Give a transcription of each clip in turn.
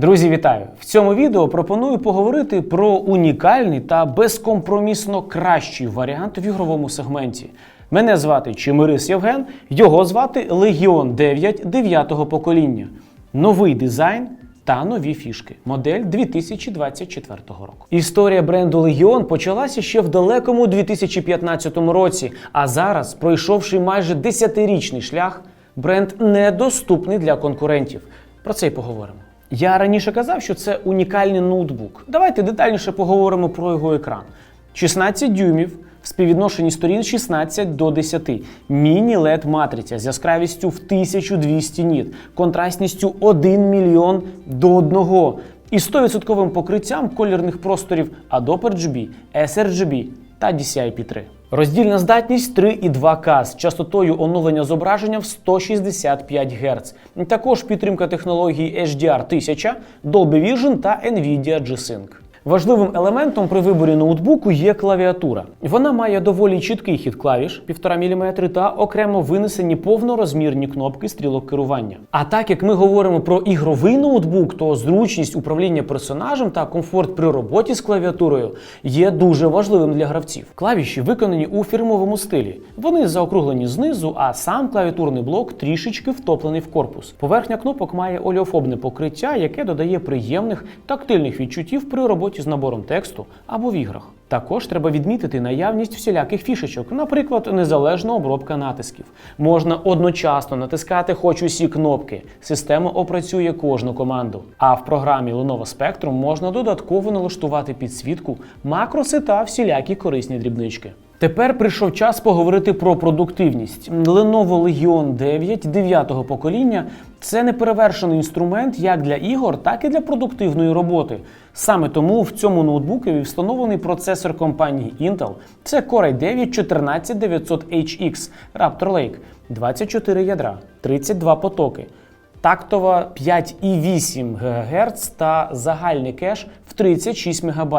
Друзі, вітаю! В цьому відео пропоную поговорити про унікальний та безкомпромісно кращий варіант в ігровому сегменті. Мене звати Чимирис Євген, його звати Легіон 9 9-го покоління. Новий дизайн та нові фішки. Модель 2024 року. Історія бренду Legion почалася ще в далекому 2015 році, а зараз, пройшовши майже 10-річний шлях, бренд недоступний для конкурентів. Про це й поговоримо. Я раніше казав, що це унікальний ноутбук. Давайте детальніше поговоримо про його екран. 16 дюймів в співвідношенні сторін 16 до 10. Міні led матриця з яскравістю в 1200 ніт, контрастністю 1 мільйон до 1 і 100% покриттям колірних просторів Adobe RGB, sRGB та DCI-P3. Роздільна здатність 3,2К з частотою оновлення зображення в 165 Гц. Також підтримка технологій HDR 1000, Dolby Vision та Nvidia G-Sync. Важливим елементом при виборі ноутбуку є клавіатура. Вона має доволі чіткий хід клавіш 1,5 мм та окремо винесені повнорозмірні кнопки стрілок керування. А так як ми говоримо про ігровий ноутбук, то зручність управління персонажем та комфорт при роботі з клавіатурою є дуже важливим для гравців. Клавіші виконані у фірмовому стилі. Вони заокруглені знизу, а сам клавіатурний блок трішечки втоплений в корпус. Поверхня кнопок має олеофобне покриття, яке додає приємних тактильних відчуттів при роботі з набором тексту або в іграх. Також треба відмітити наявність всіляких фішечок, наприклад, незалежна обробка натисків. Можна одночасно натискати хоч усі кнопки. Система опрацює кожну команду. А в програмі Lenovo Spectrum можна додатково налаштувати підсвітку, макроси та всілякі корисні дрібнички. Тепер прийшов час поговорити про продуктивність. Lenovo Legion 9 9-го покоління це неперевершений інструмент як для ігор, так і для продуктивної роботи. Саме тому в цьому ноутбукові встановлений процесор компанії Intel. Це Core i9 14900HX Raptor Lake, 24 ядра, 32 потоки. Тактова 5,8 ГГц та загальний кеш в 36 МБ.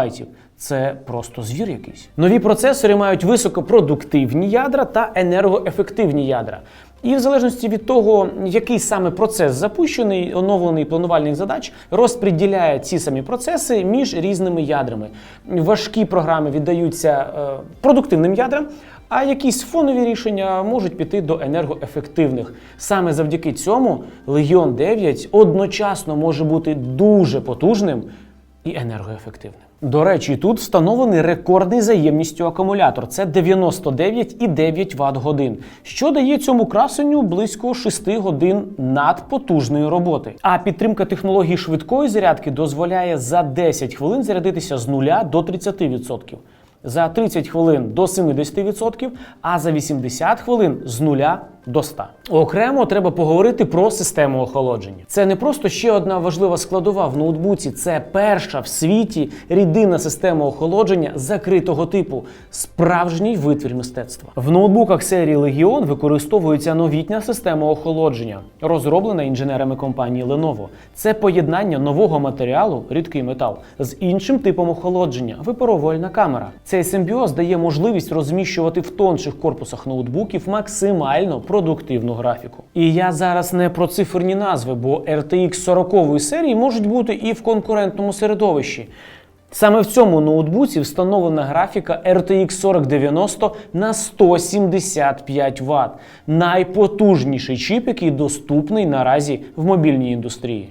Це просто звір якийсь. Нові процесори мають високопродуктивні ядра та енергоефективні ядра. І в залежності від того, який саме процес запущений, оновлений планувальник задач розподіляє ці самі процеси між різними ядрами. Важкі програми віддаються е, продуктивним ядрам, а якісь фонові рішення можуть піти до енергоефективних. Саме завдяки цьому Legion 9 одночасно може бути дуже потужним і енергоефективним. До речі, тут встановлений рекордний заємністю акумулятор. Це 99,9 Вт годин, що дає цьому красенню близько 6 годин надпотужної роботи. А підтримка технології швидкої зарядки дозволяє за 10 хвилин зарядитися з 0 до 30%. За 30 хвилин до 70%, а за 80 хвилин з 0 до 100. Окремо треба поговорити про систему охолодження. Це не просто ще одна важлива складова в ноутбуці, це перша в світі рідинна система охолодження закритого типу, справжній витвір мистецтва. В ноутбуках серії Legion використовується новітня система охолодження, розроблена інженерами компанії Lenovo. Це поєднання нового матеріалу, рідкий метал, з іншим типом охолодження, випаровувальна камера. Цей симбіоз дає можливість розміщувати в тонших корпусах ноутбуків максимально продуктивну графіку. І я зараз не про циферні назви, бо RTX 40 серії можуть бути і в конкурентному середовищі. Саме в цьому ноутбуці встановлена графіка RTX 4090 на 175 Вт. Найпотужніший чіп, який доступний наразі в мобільній індустрії.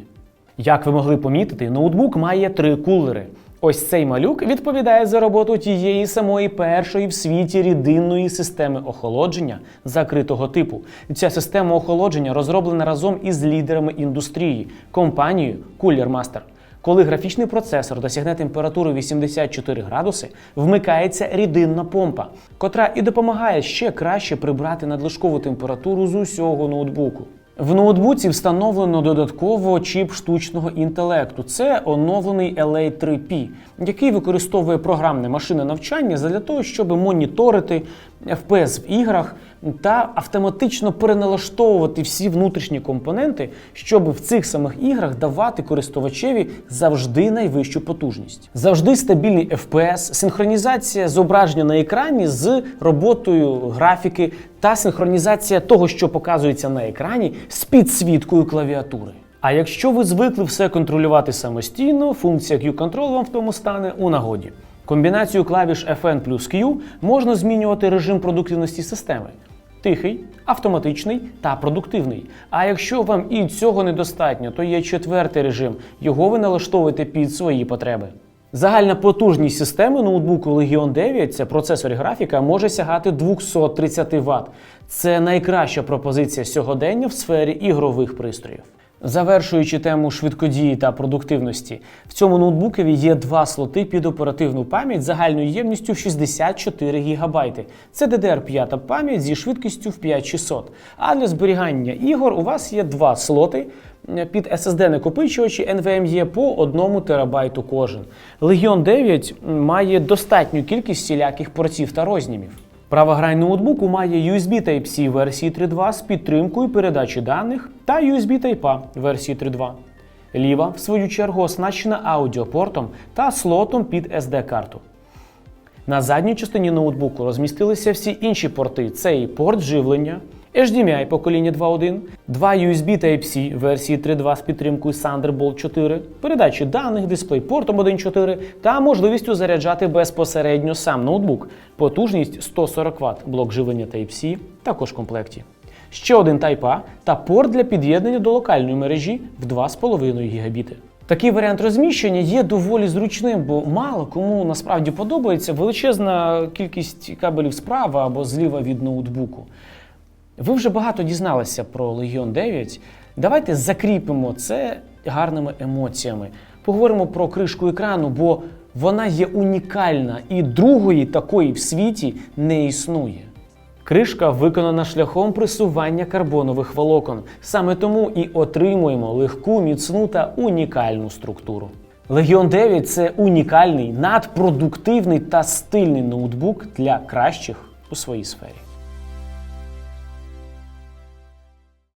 Як ви могли помітити, ноутбук має три кулери. Ось цей малюк відповідає за роботу тієї самої першої в світі рідинної системи охолодження закритого типу. Ця система охолодження розроблена разом із лідерами індустрії компанією Cooler Master. Коли графічний процесор досягне температури 84 градуси, вмикається рідинна помпа, котра і допомагає ще краще прибрати надлишкову температуру з усього ноутбуку. В ноутбуці встановлено додатково чіп штучного інтелекту. Це оновлений LA3P, який використовує програмне машинне навчання для того, щоб моніторити FPS в іграх та автоматично переналаштовувати всі внутрішні компоненти, щоб в цих самих іграх давати користувачеві завжди найвищу потужність. Завжди стабільний FPS, синхронізація зображення на екрані з роботою графіки та синхронізація того, що показується на екрані, з підсвіткою клавіатури. А якщо ви звикли все контролювати самостійно, функція Q-Control вам в тому стане у нагоді. Комбінацію клавіш FN плюс Q можна змінювати режим продуктивності системи. Тихий, автоматичний та продуктивний. А якщо вам і цього недостатньо, то є четвертий режим. Його ви налаштовуєте під свої потреби. Загальна потужність системи ноутбуку Legion 9, це процесор і графіка, може сягати 230 Вт. Це найкраща пропозиція сьогодення в сфері ігрових пристроїв. Завершуючи тему швидкодії та продуктивності, в цьому ноутбукові є два слоти під оперативну пам'ять загальною ємністю 64 ГБ. Це DDR5 пам'ять зі швидкістю в 5600. А для зберігання ігор у вас є два слоти під SSD накопичувачі NVMe по 1 терабайту кожен. Legion 9 має достатню кількість всіляких портів та рознімів. Права грай ноутбуку має USB Type-C версії 3.2 з підтримкою передачі даних та USB Type-A версії 3.2. Ліва, в свою чергу, оснащена аудіопортом та слотом під SD-карту. На задній частині ноутбуку розмістилися всі інші порти: це і порт живлення, HDMI покоління 2.1, два USB Type-C версії 3.2 з підтримкою Thunderbolt 4, передачі даних, DisplayPort 1.4 та можливістю заряджати безпосередньо сам ноутбук. Потужність 140 Вт, блок живлення Type-C також в комплекті. Ще один Type-A та порт для під'єднання до локальної мережі в 2,5 ГБ. Такий варіант розміщення є доволі зручним, бо мало кому насправді подобається величезна кількість кабелів справа або зліва від ноутбуку. Ви вже багато дізналися про Legion 9. Давайте закріпимо це гарними емоціями. Поговоримо про кришку екрану, бо вона є унікальна і другої такої в світі не існує. Кришка виконана шляхом пресування карбонових волокон. Саме тому і отримуємо легку, міцну та унікальну структуру. Legion 9 це унікальний, надпродуктивний та стильний ноутбук для кращих у своїй сфері.